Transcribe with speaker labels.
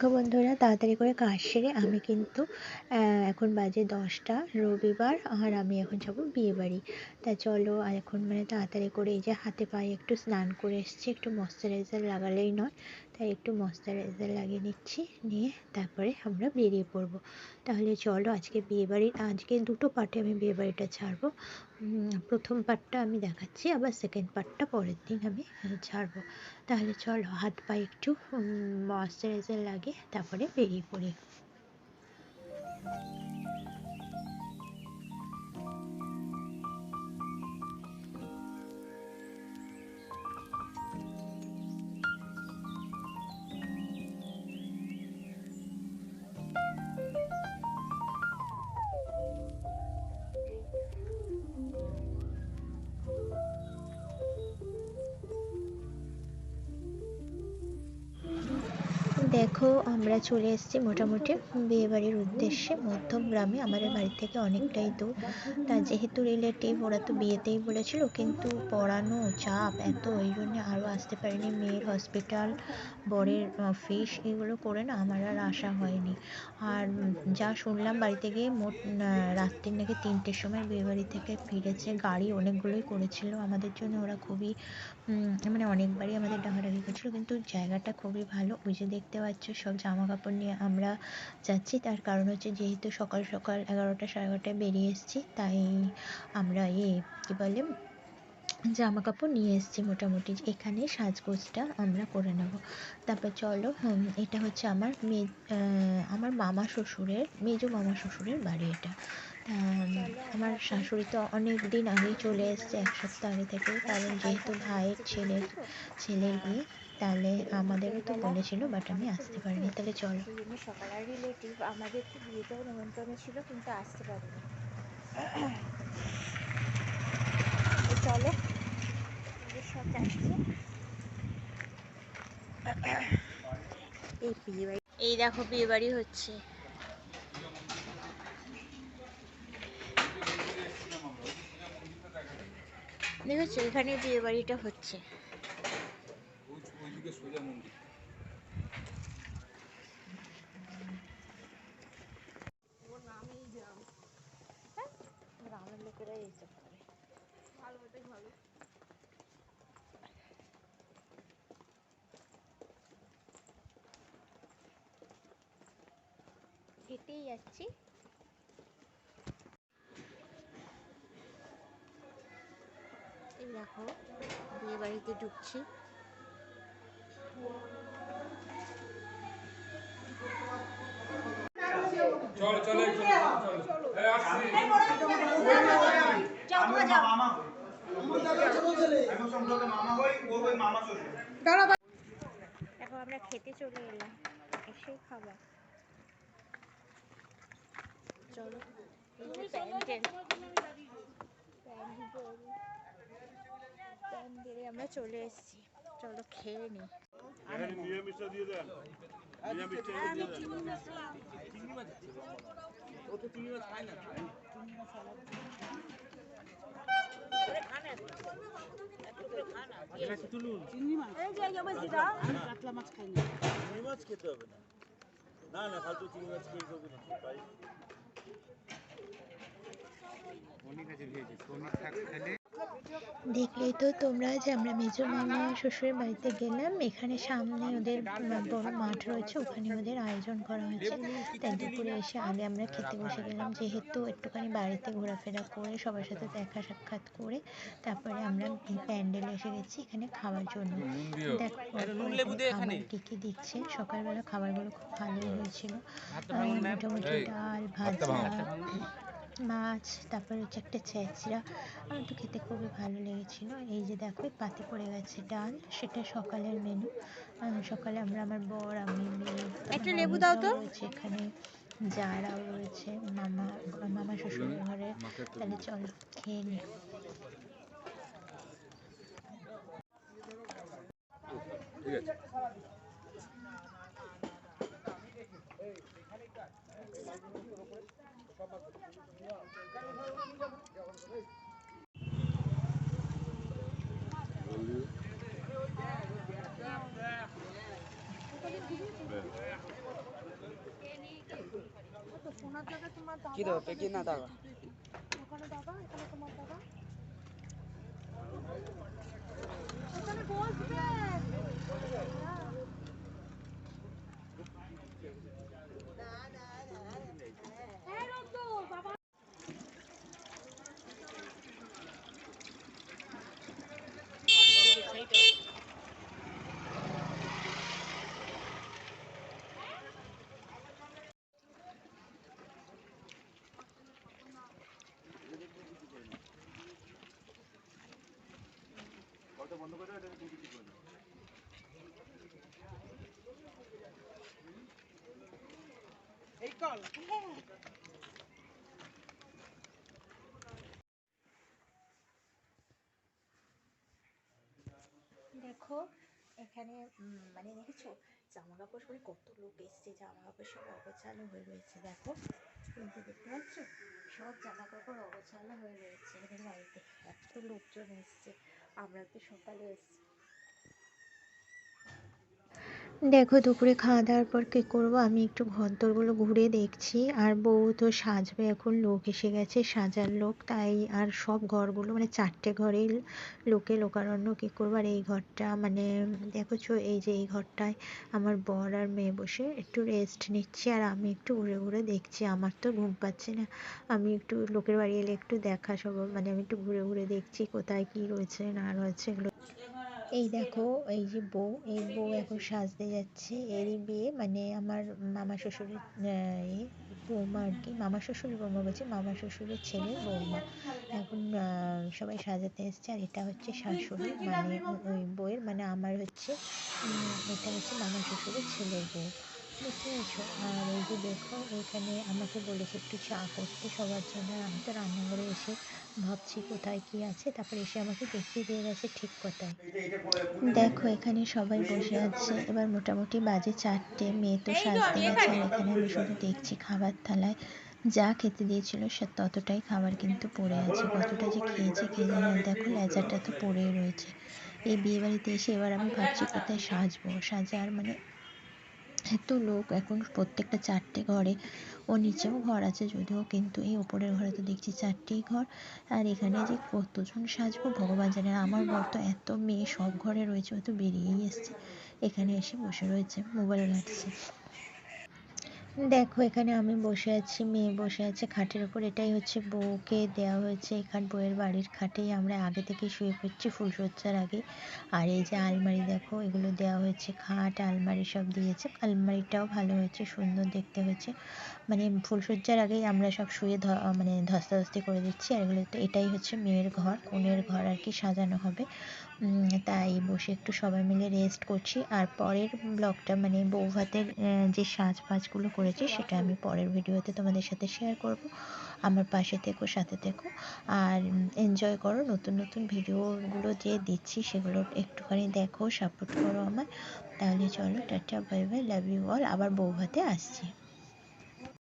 Speaker 1: দেখো বন্ধুরা, তাড়াতাড়ি করে কাজ সেরে আমি কিন্তু এখন বাজে দশটা, রবিবার, আর আমি এখন যাব বিয়ে বাড়ি তা চলো, আর এখন মানে তাড়াতাড়ি করে এই যে হাতে পায়ে একটু স্নান করে এসেছি, একটু ময়শ্চারাইজার লাগালেই নয়। তাই একটু ময়শ্চারাইজার লাগিয়ে নিচ্ছি, নিয়ে তারপরে আমরা বেরিয়ে পড়ব। তাহলে চলো আজকে বিয়ে বাড়ির, আজকে দুটো পার্টে আমি বিয়ে বাড়িটা ছাড়বো। প্রথম পার্টটা আমি দেখাচ্ছি, আবার সেকেন্ড পার্টটা পরের দিন আমি ছাড়বো। তাহলে চলো হাত পায়ে একটু ময়শ্চারাইজার লাগে তারপরে বেরিয়ে পড়ি। দেখো, আমরা চলে এসেছি মোটামুটি বিয়ে বাড়ির উদ্দেশ্যে। মধ্যম গ্রামে আমাদের বাড়ি থেকে অনেকটাই দূর। তা যেহেতু রিলেটিভ ওরা তো বিয়েতেই বলেছিল, কিন্তু পড়ানো চাপ এত, ওই জন্য আরও আসতে পারিনি। মেয়ের হসপিটাল বরের অফিস এগুলো করে না আমার আর আসা হয়নি। আর যা শুনলাম, বাড়িতে গিয়ে মোট রাত্রির নাকি তিনটের সময় বিয়ে বাড়ি থেকে ফিরেছে। গাড়ি অনেকগুলোই করেছিল। আমাদের জন্য ওরা খুবই মানে অনেকবারই আমাদের ডাকাডাকি করছিল, কিন্তু জায়গাটা খুবই ভালো। ওই যে দেখতে পাচ্ছ সব জামা কাপড় নিয়ে আমরা যাচ্ছি। তার কারণ হচ্ছে যেহেতু সকাল সকাল এগারোটা সাড়ে এগারোটায় বেরিয়ে এসেছি, তাই আমরা এ কী বলে জামা কাপড় নিয়ে এসেছি মোটামুটি। এখানে সাজগোজটা আমরা করে নেব। তারপর চলো এটা হচ্ছে আমার মেয়ে আমার মামা শ্বশুরের, মেজো মামা শ্বশুরের বাড়ি এটা। আমার শাশুড়ি তো অনেক দিন আগেই চলে এসেছে, এক সপ্তাহ আগে থেকে কারণ যেহেতু ভাইয়ের ছেলের ছেলের বিয়ে তাহলে আমাদেরও তো বলেছিল বাট আমি আসতে পারিনি তাহলে চলো।
Speaker 2: জন্য সকালের রিলেটিভ আমাদের তো বিয়েতেও নেমন্তন্ন ছিল কিন্তু আসতে পারিনি। তো চলো সাথে আসছি। এই বিয়ে বাড়ি এই দেখো বিয়ে বাড়ি হচ্ছে। দেখেছ? এখানে বিয়ে বাড়িটা হচ্ছে। গ্রামের লোকেরা এইসব করে হেঁটেই যাচ্ছি। এই দেখো বিয়ে বাড়িতে ঢুকছি।
Speaker 3: চল চলে চলো। এই আসছি
Speaker 2: এখন আমরা খেতে চলে এলাম। এসেই খাবার। চলো। আমরা চলে এসেছি। চলো খেয়ে
Speaker 4: নিরামিষটা এনে দিয়ে দেন। চিংড়ি মাছ খেতে হবে না। না না ফালতু চিংড়ি মাছ খেয়ে না। ভাই
Speaker 1: দেখলেই তো তোমরা যে আমরা মেজো মামা শ্বশুরের বাড়িতে গেলাম এখানে সামনে ওদের বড় মাঠ রয়েছে ওখানে ওদের আয়োজন করা হয়েছে। তাই দুপুরে এসে আগে আমরা খেতে বসে গেলাম যেহেতু একটুখানি বাড়িতে ঘোরাফেরা করে সবার সাথে দেখা সাক্ষাৎ করে তারপরে আমরা প্যান্ডেলে এসে গেছি এখানে খাওয়ার জন্য। দেখো খাবার কী কী দিচ্ছে সকালবেলা খাবারগুলো খুব ভালোই হয়েছিল। মোটামুটি ডাল ভাজা। মাছ তারপরে হচ্ছে একটা ছেঁচড়া। আমার তো খেতে খুবই ভালো লেগেছিল। এই যে দেখো এই পাতে পড়ে গেছে ডাল। সেটা সকালের মেনু সকালে আমরা আমার বর আমি মেয়ে
Speaker 2: একটা লেবু দাও তো।
Speaker 1: রয়েছে এখানে। যারাও রয়েছে মামা মামা শ্বশুর ঘরে। তাহলে চলো খেয়ে নিই।
Speaker 3: ঠিক আছে।
Speaker 5: কি দাও পেকি না
Speaker 2: দাও? দাবা এখানে তোমার দাবা বন্ধ করে এটা তুমি কিছু করে এই কল। দেখো, এখানে মানে দেখেছ? জামা কাপড় পরে কত লোক এসছে জামা কাপড় সব অগোছালো হয়ে রয়েছে, দেখো। কিন্তু দেখতে পাচ্ছ? সব জামা কাপড় অগোছালো হয়ে রয়েছে। এদের বাড়িতে এত লোকজন এসছে। আমরা তো সকালে এসছি।
Speaker 1: দেখো, দুপুরে খাওয়া দাওয়ার পর কী করব? আমি একটু ঘরদোরগুলো ঘুরে দেখছি। আর বউ তো সাজবে এখন, লোক এসে গেছে, সাজার লোক। তাই আর সব ঘরগুলো মানে চারটে ঘরেই লোকে লোকারণ্য। কী করব? আর এই ঘরটা মানে দেখেছ, এই যে এই ঘরটায় আমার বর আর মেয়ে বসে একটু রেস্ট নিচ্ছে। আর আমি একটু ঘুরে ঘুরে দেখছি, আমার তো ঘুম পাচ্ছে না। আমি একটু লোকের বাড়ি এলে একটু দেখা সব মানে আমি একটু ঘুরে ঘুরে দেখছি, কোথায় কী রয়েছে, না রয়েছে, এগুলো এই দেখো, এই যে বউ, এই বউ এখন সাজতে যাচ্ছে। এরই বিয়ে মানে আমার মামা শ্বশুরের এ বৌমা আর কি। মামা শ্বশুর বৌমা বলছে, মামা শ্বশুরের ছেলের বৌমা। এখন সবাই সাজাতে এসছে, আর এটা হচ্ছে শাশুড়ি মানে ওই বউয়ের মানে আমার হচ্ছে এটা হচ্ছে মামা শ্বশুরের ছেলের বউ। আর এই যে দেখো এখানে আমাকে বলেছে একটু চা করতে সবার জন্য। আমি তো রান্নাঘরে এসে ভাবছি কোথায় কি আছে। তারপরে এসে আমাকে দেখিয়ে দিয়ে গেছে ঠিক কোথায়। দেখো এখানে সবাই বসে আছে। এবার মোটামুটি বাজে চারটে মেয়ে তো সাজতে গেছে। আর এখানে আমি শুধু দেখছি খাবার থালায় যা খেতে দিয়েছিল সে ততটাই খাবার কিন্তু পড়ে আছে। কতটা যে খেয়েছে কে জানে। দেখো লেজারটা তো পড়েই রয়েছে। এই বিয়েবাড়িতে এসে এবার আমি ভাবছি কোথায় সাজবো। সাজার মানে এত লোক এখন প্রত্যেকটা চারটে ঘরে, ও নিচেও ঘর আছে যদিও, কিন্তু এই ওপরের ঘরে তো দেখছি চারটেই ঘর। আর এখানে যে কতজন সাজবো, ভগবান জানে আমার বর তো এত মেয়ে, সব ঘরে রয়েছে, ও তো বেরিয়েই এসছে। এখানে এসে বসে রয়েছে মোবাইল ঘাঁটছে দেখো, এখানে আমি বসে আছি, মেয়ে বসে আছে খাটের ওপর এটাই হচ্ছে বউকে দেওয়া হয়েছে এখান বউয়ের বাড়ির খাটেই। আমরা আগে থেকে শুয়ে পড়ছি ফুলসজ্জার আগে। আর এই যে আলমারি দেখো, এগুলো দেওয়া হয়েছে, খাট, আলমারি সব দিয়েছে। আলমারিটাও ভালো হয়েছে, সুন্দর দেখতে হয়েছে। মানে ফুলসজ্জার আগেই আমরা সব শুয়ে মানে ধস্তাধস্তি করে দিচ্ছি। আর এগুলো এটাই হচ্ছে মেয়ের ঘর কনের ঘর আর কি সাজানো হবে। তাই বসে একটু সবাই মিলে রেস্ট করছি। আর পরের ব্লগটা মানে বউ ভাতের আহ, যে সাজ ফাজগুলো করেছি সেটা আমি পরের ভিডিওতে তোমাদের সাথে শেয়ার করব। আমার পাশে থেকো সাথে থেকো। আর এনজয় করো নতুন নতুন ভিডিওগুলো যে দিচ্ছি সেগুলো একটুখানি দেখো সাপোর্ট করো আমার তাহলে চলো tata bye bye love you all আবার বউ ভাতে আসছি।